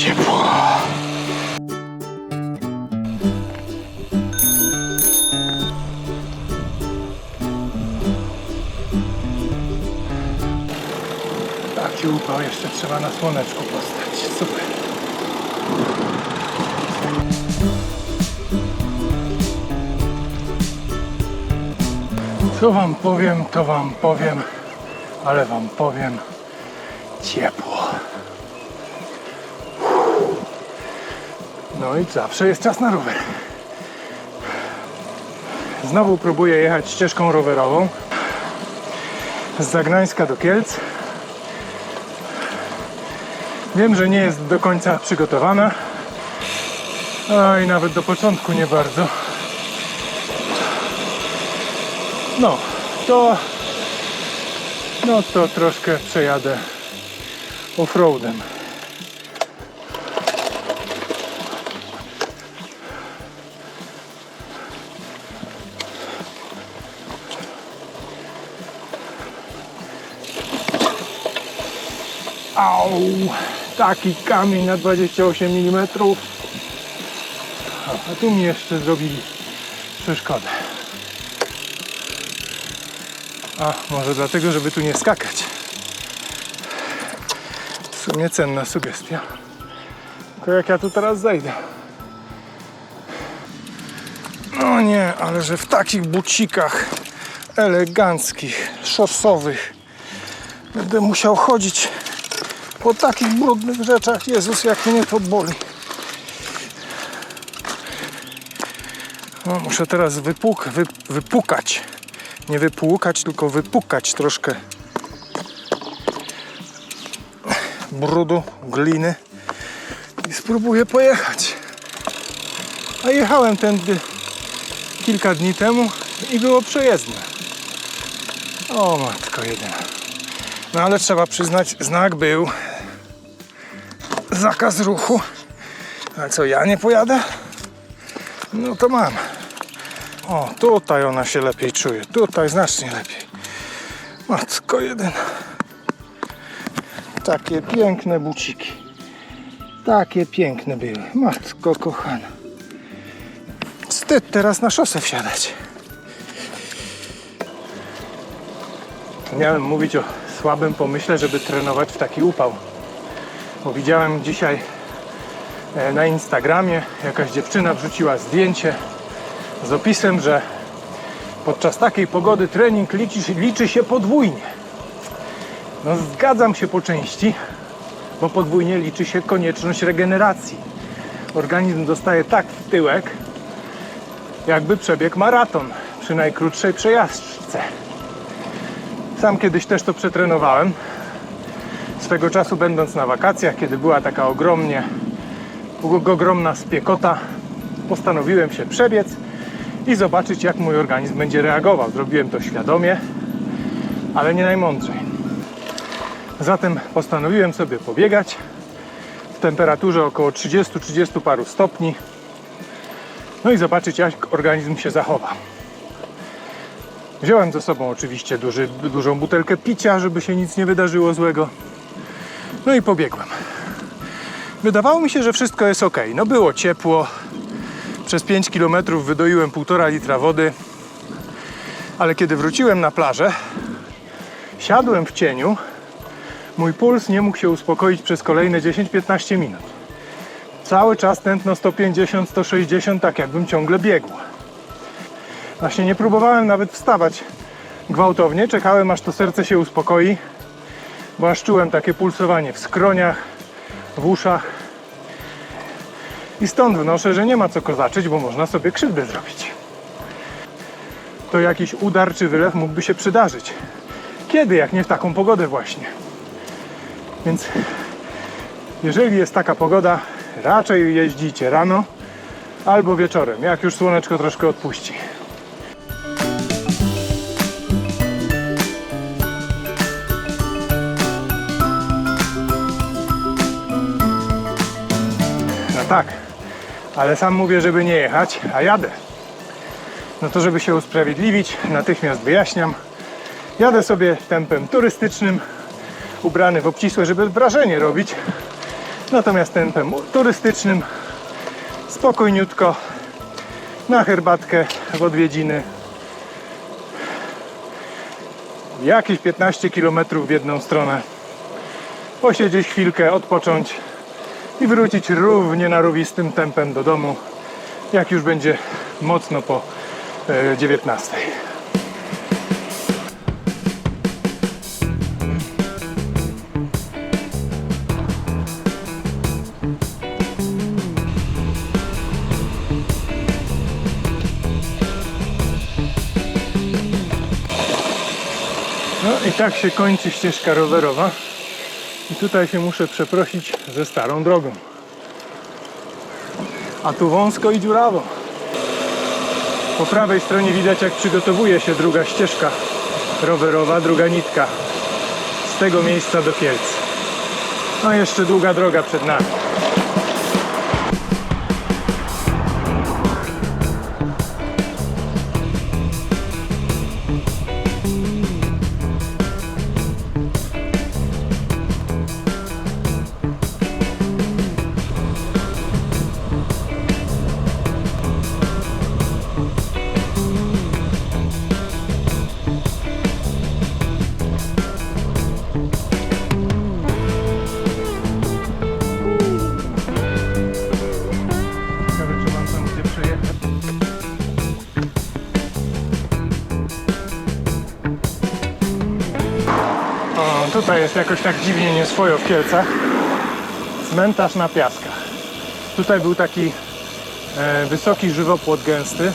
Ciepło. Taki upał jeszcze trzeba na słoneczku postać. Super. Co wam powiem, to wam powiem, ale wam powiem ciepło. No i zawsze jest czas na rower. Znowu próbuję jechać ścieżką rowerową z Zagnańska do Kielc. Wiem, że nie jest do końca przygotowana. A i nawet do początku nie bardzo. No, to no to troszkę przejadę offroadem. Au! Taki kamień na 28 mm. A tu mi jeszcze zrobili przeszkodę. A, może dlatego, żeby tu nie skakać. W sumie cenna sugestia. Tylko jak ja tu teraz zejdę? No nie, ale że w takich bucikach eleganckich, szosowych będę musiał chodzić po takich brudnych rzeczach. Jezus, jak mnie to boli. No, muszę teraz wypuk, wy, wypukać. Nie wypłukać, tylko wypukać troszkę brudu, gliny i spróbuję pojechać. A jechałem tędy kilka dni temu i było przejezdne. O matko jedyna. No ale trzeba przyznać, znak był. Zakaz ruchu. A co, ja nie pojadę? No to mam. O, tutaj ona się lepiej czuje. Tutaj znacznie lepiej. Matko jedyna. Takie piękne buciki. Takie piękne były. Matko kochana. Wstyd teraz na szosę wsiadać. Miałem mówić o słabym pomyśle, żeby trenować w taki upał. Bo widziałem dzisiaj e, na Instagramie jakaś dziewczyna wrzuciła zdjęcie z opisem, że podczas takiej pogody trening liczy, liczy się podwójnie. No zgadzam się po części, bo podwójnie liczy się konieczność regeneracji. Organizm dostaje tak w tyłek, jakby przebiegł maraton przy najkrótszej przejażdżce. Sam kiedyś też to przetrenowałem. Swego czasu będąc na wakacjach, kiedy była taka ogromnie, ogromna spiekota, postanowiłem się przebiec i zobaczyć, jak mój organizm będzie reagował. Zrobiłem to świadomie, ale nie najmądrzej. Zatem postanowiłem sobie pobiegać w temperaturze około 30-30 paru stopni. No i zobaczyć, jak organizm się zachowa. Wziąłem ze sobą oczywiście duży, dużą butelkę picia, żeby się nic nie wydarzyło złego. No i pobiegłem. Wydawało mi się, że wszystko jest ok. No było ciepło. Przez 5 km wydoiłem 1,5 litra wody. Ale kiedy wróciłem na plażę, siadłem w cieniu. Mój puls nie mógł się uspokoić przez kolejne 10-15 minut. Cały czas tętno 150-160, tak jakbym ciągle biegł. Właśnie nie próbowałem nawet wstawać gwałtownie. Czekałem aż to serce się uspokoi, bo aż czułem takie pulsowanie w skroniach, w uszach. I stąd wnoszę, że nie ma co kozaczyć, bo można sobie krzywdę zrobić. To jakiś udar czy wylew mógłby się przydarzyć. Kiedy, jak nie w taką pogodę właśnie. Więc jeżeli jest taka pogoda, raczej jeździcie rano albo wieczorem, jak już słoneczko troszkę odpuści. Tak, ale sam mówię, żeby nie jechać, a jadę. No to żeby się usprawiedliwić, natychmiast wyjaśniam. Jadę sobie tempem turystycznym, ubrany w obcisłe, żeby wrażenie robić. Natomiast tempem turystycznym spokojniutko na herbatkę w odwiedziny. Jakieś 15 km w jedną stronę. Posiedzieć chwilkę, odpocząć i wrócić równie narowistym tempem do domu, jak już będzie mocno po e, 19. No i tak się kończy ścieżka rowerowa. I tutaj się muszę przeprosić ze starą drogą. A tu wąsko i dziurawo. Po prawej stronie widać jak przygotowuje się druga ścieżka rowerowa, druga nitka z tego miejsca do Kielc. No jeszcze długa droga przed nami. Tutaj jest jakoś tak dziwnie nieswojo w Kielcach. Cmentarz na piaskach. Tutaj był taki e, wysoki żywopłot gęsty,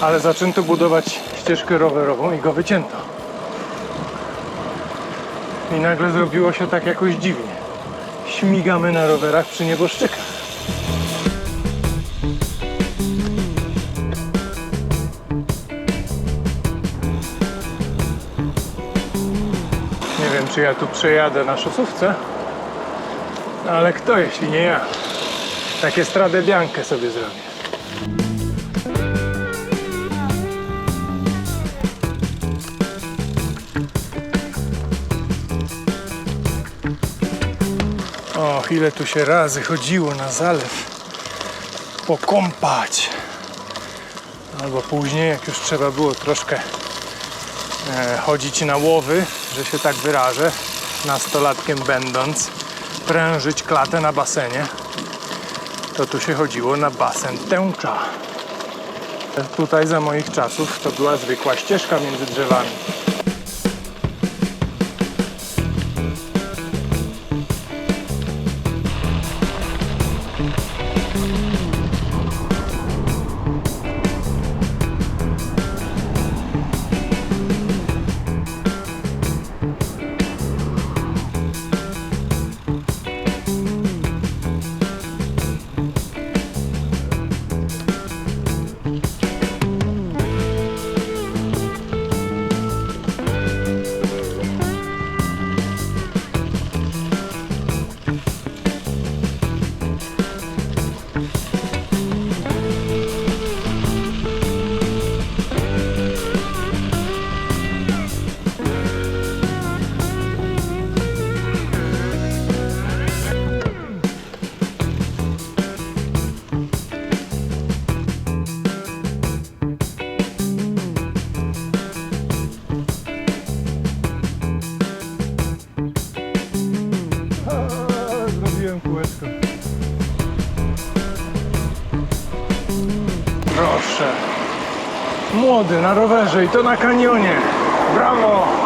ale zaczęto budować ścieżkę rowerową i go wycięto. I nagle zrobiło się tak jakoś dziwnie. Śmigamy na rowerach przy nieboszczykach. Czy ja tu przejadę na szosówce, ale kto, jeśli nie ja? Takie stradę biankę sobie zrobię. Och, ile tu się razy chodziło na zalew pokąpać. Albo później, jak już trzeba było troszkę e, chodzić na łowy, że się tak wyrażę, nastolatkiem będąc, prężyć klatę na basenie, to tu się chodziło na basen tęcza. Tutaj za moich czasów to była zwykła ścieżka między drzewami. Na rowerze i to na kanionie. Brawo!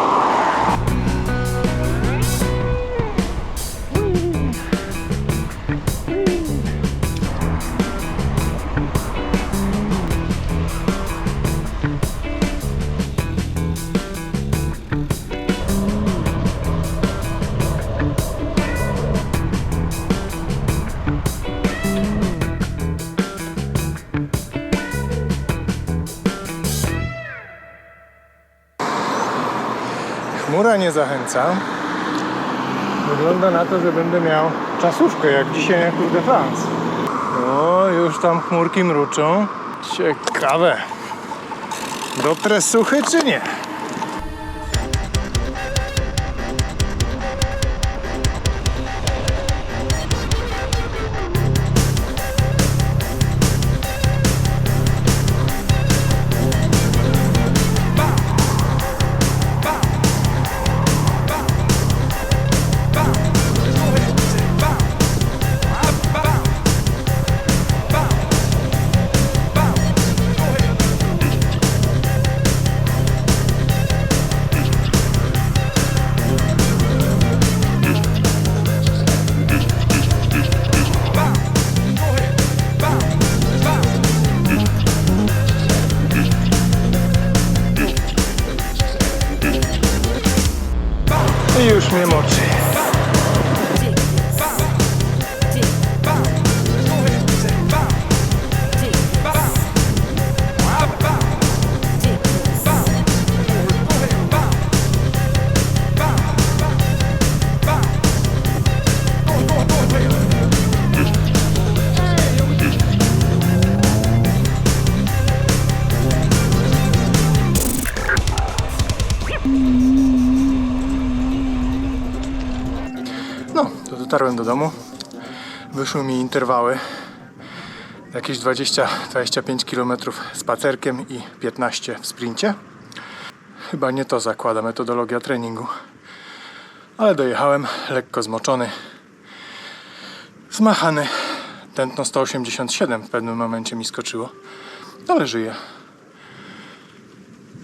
Chmura nie zachęca. Wygląda na to, że będę miał czasówkę, jak dzisiaj na Tour de France. O, już tam chmurki mruczą. Ciekawe. Dotrę suchy czy nie? Dotarłem do domu. Wyszły mi interwały. Jakieś 20-25 km spacerkiem i 15 w sprincie. Chyba nie to zakłada metodologia treningu. Ale dojechałem lekko zmoczony. Zmachany. Tętno 187 w pewnym momencie mi skoczyło. Ale żyję.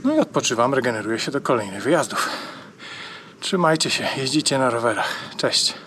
No i odpoczywam, regeneruję się do kolejnych wyjazdów. Trzymajcie się, jeździcie na rowerach. Cześć.